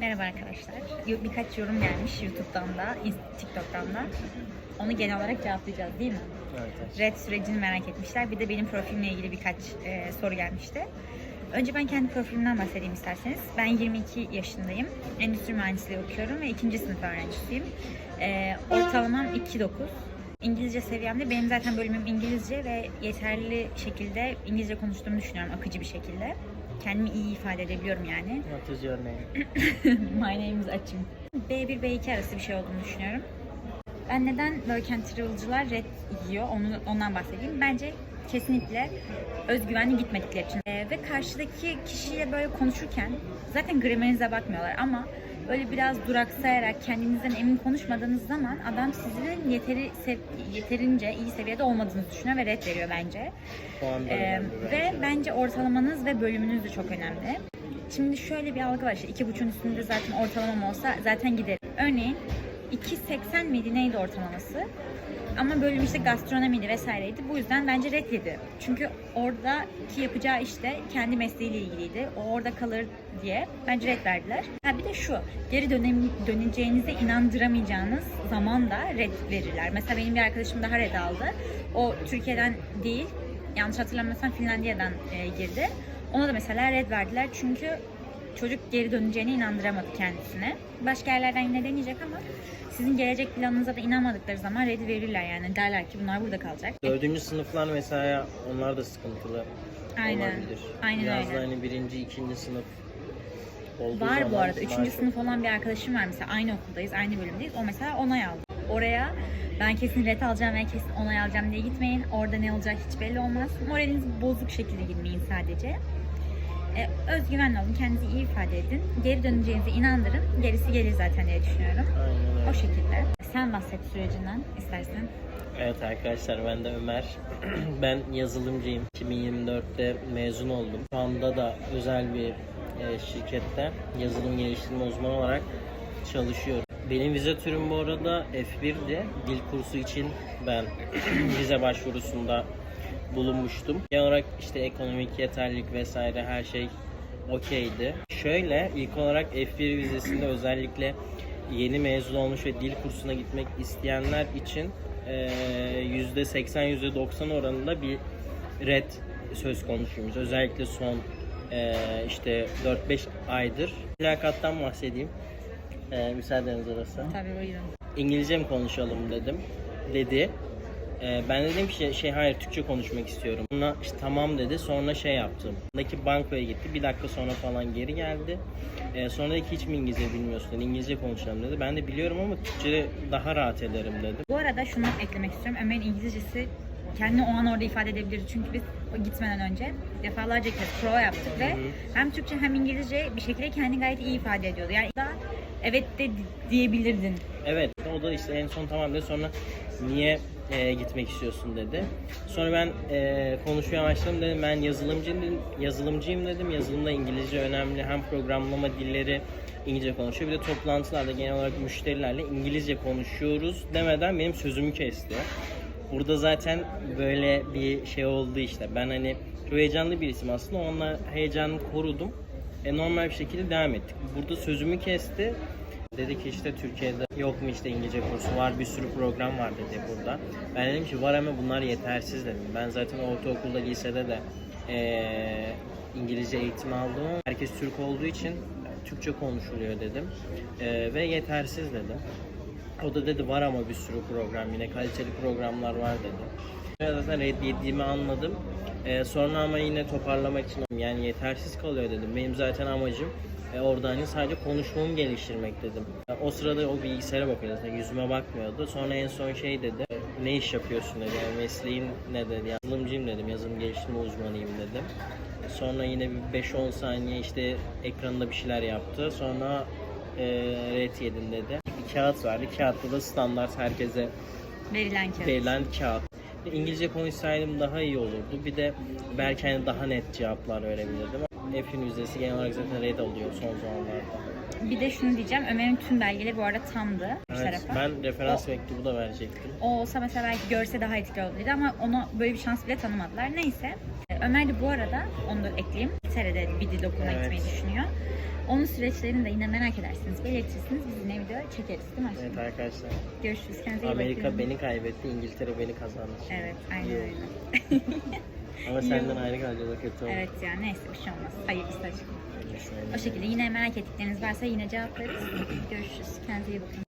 Merhaba arkadaşlar. Birkaç yorum gelmiş YouTube'dan da, TikTok'tan da. Onu genel olarak cevaplayacağız değil mi? Evet, evet. Red sürecini merak etmişler. Bir de benim profilimle ilgili birkaç e, soru gelmişti. Önce ben kendi profilimden bahsedeyim isterseniz. Ben 22 yaşındayım. Endüstri mühendisliği okuyorum ve ikinci sınıf öğrencisiyim. E, ortalamam 2.9. İngilizce seviyemde benim zaten bölümüm İngilizce ve yeterli şekilde İngilizce konuştuğumu düşünüyorum akıcı bir şekilde. Kendimi iyi ifade edebiliyorum yani. What is your name? My name is Açım. B1 B2 arası bir şey olduğunu düşünüyorum. Ben neden work and travel'cılar red yiyor onu, ondan bahsedeyim. Bence kesinlikle özgüvenli gitmedikleri için. Ee, ve karşıdaki kişiyle böyle konuşurken zaten gramerinize bakmıyorlar ama böyle biraz duraksayarak kendinizden emin konuşmadığınız zaman adam sizin yeteri yeterince iyi seviyede olmadığınızı düşünüyor ve red veriyor bence. Puan da Ee, önemli ve bence. bence ortalamanız ve bölümünüz de çok önemli. Şimdi şöyle bir algı var işte iki buçuğun üstünde zaten ortalamam olsa zaten giderim. Örneğin 2.80 miydi neydi ortalaması? Ama bölüm işte gastronomiydi vesaireydi. Bu yüzden bence red yedi. Çünkü oradaki yapacağı işte kendi mesleğiyle ilgiliydi. O orada kalır diye bence red verdiler. Ha bir de şu, geri dönem, döneceğinize inandıramayacağınız zaman da red verirler. Mesela benim bir arkadaşım daha red aldı. O Türkiye'den değil, yanlış hatırlamıyorsam Finlandiya'dan e, girdi. Ona da mesela red verdiler çünkü çocuk geri döneceğine inandıramadı kendisine. Başka yerlerden yine deneyecek ama sizin gelecek planınıza da inanmadıkları zaman red verirler yani. Derler ki bunlar burada kalacak. Dördüncü sınıflar mesela onlar da sıkıntılı Aynen. olabilir. Aynen Biraz öyle. da hani birinci, ikinci sınıf olduğu Var bu zaman arada. Üçüncü çok- sınıf olan bir arkadaşım var mesela. Aynı okuldayız, aynı bölümdeyiz. O mesela onay aldı. Oraya ben kesin ret alacağım ve kesin onay alacağım diye gitmeyin. Orada ne olacak hiç belli olmaz. Moraliniz bozuk şekilde gitmeyin sadece. E, özgüvenli olun, kendinizi iyi ifade edin. Geri döneceğinize inandırın. Gerisi gelir zaten diye düşünüyorum. Aynen öyle. O şekilde. Sen bahset sürecinden istersen. Evet arkadaşlar ben de Ömer. ben yazılımcıyım. 2024'te mezun oldum. Şu anda da özel bir e, şirkette yazılım geliştirme uzmanı olarak çalışıyorum. Benim vize türüm bu arada F1'di. Dil kursu için ben vize başvurusunda bulunmuştum. Genel olarak işte ekonomik yeterlilik vesaire her şey okeydi. Şöyle ilk olarak F1 vizesinde özellikle yeni mezun olmuş ve dil kursuna gitmek isteyenler için eee, %80 %90 oranında bir red söz konusuymuş. Özellikle son işte 4-5 aydır. Mülakattan bahsedeyim. Eee müsaadeniz olursa. Tabii buyurun. İngilizce mi konuşalım dedim. Dedi. Ee, ben dedim ki şey, şey hayır Türkçe konuşmak istiyorum. Sonra işte tamam dedi. Sonra şey yaptım. Ondaki bankoya gitti. Bir dakika sonra falan geri geldi. Ee, sonra dedi ki hiç mi İngilizce bilmiyorsun dedi. İngilizce konuşalım dedi. Ben de biliyorum ama Türkçe daha rahat ederim dedim. Bu arada şunu eklemek istiyorum. Ömer'in İngilizcesi kendini o an orada ifade edebilirdi. Çünkü biz gitmeden önce defalarca kez prova yaptık ve hem Türkçe hem İngilizce bir şekilde kendini gayet iyi ifade ediyordu. Yani da evet de di- diyebilirdin. Evet o da işte en son tamam dedi sonra niye e, gitmek istiyorsun dedi. Sonra ben e, konuşmaya başladım dedim ben yazılımcıyım yazılımcıyım dedim. Yazılımda İngilizce önemli hem programlama dilleri İngilizce konuşuyor. Bir de toplantılarda genel olarak müşterilerle İngilizce konuşuyoruz demeden benim sözümü kesti. Burada zaten böyle bir şey oldu işte. Ben hani heyecanlı birisiyim aslında. Onunla heyecanımı korudum. E, normal bir şekilde devam ettik. Burada sözümü kesti. Dedi ki işte Türkiye'de yok mu işte İngilizce kursu var bir sürü program var dedi burada. Ben dedim ki var ama bunlar yetersiz dedim. Ben zaten ortaokulda lisede de eee, İngilizce eğitimi aldım herkes Türk olduğu için Türkçe konuşuluyor dedim. Eee, ve yetersiz dedi. O da dedi var ama bir sürü program yine kaliteli programlar var dedi. Zaten red yediğimi anladım. Ee, sonra ama yine toparlamak için yani yetersiz kalıyor dedim. Benim zaten amacım e, orada hani sadece konuşmamı geliştirmek dedim. O sırada o bilgisayara bakıyordu. Zaten yüzüme bakmıyordu. Sonra en son şey dedi. Ne iş yapıyorsun dedi. Yani mesleğin ne dedi. Yazılımcıyım dedim. Yazılım geliştirme uzmanıyım dedim. Sonra yine bir 5-10 saniye işte ekranında bir şeyler yaptı. Sonra e, red yedin dedi. Bir kağıt verdi. Kağıtta da standart herkese Verilen kağıt. verilen kağıt. İngilizce konuşsaydım daha iyi olurdu. Bir de belki hani daha net cevaplar verebilirdim. F'in yüzdesi genel olarak zaten red oluyor son zamanlarda. Bir de şunu diyeceğim. Ömer'in tüm belgeleri bu arada tamdı. Evet, tarafa. ben referans mektubu da verecektim. O olsa mesela belki görse daha etkili olurdu ama ona böyle bir şans bile tanımadılar. Neyse. Ömer de bu arada, onu da ekleyeyim. İngiltere'de bir dil okuluna Evet. gitmeyi düşünüyor. Onun süreçlerini de yine merak edersiniz, belirtirsiniz. Biz yine video çekeriz değil mi? Evet arkadaşlar. Görüşürüz. Kendinize iyi Amerika bakın. beni kaybetti, İngiltere beni kazandı. Evet, aynen öyle. Ama senden ayrı kalacağız o kötü oldu. Evet ya neyse bir şey olmaz. Hayırlısı açık. Neyse, O şekilde yine merak ettikleriniz varsa yine cevaplarız. Görüşürüz. Kendinize iyi bakın.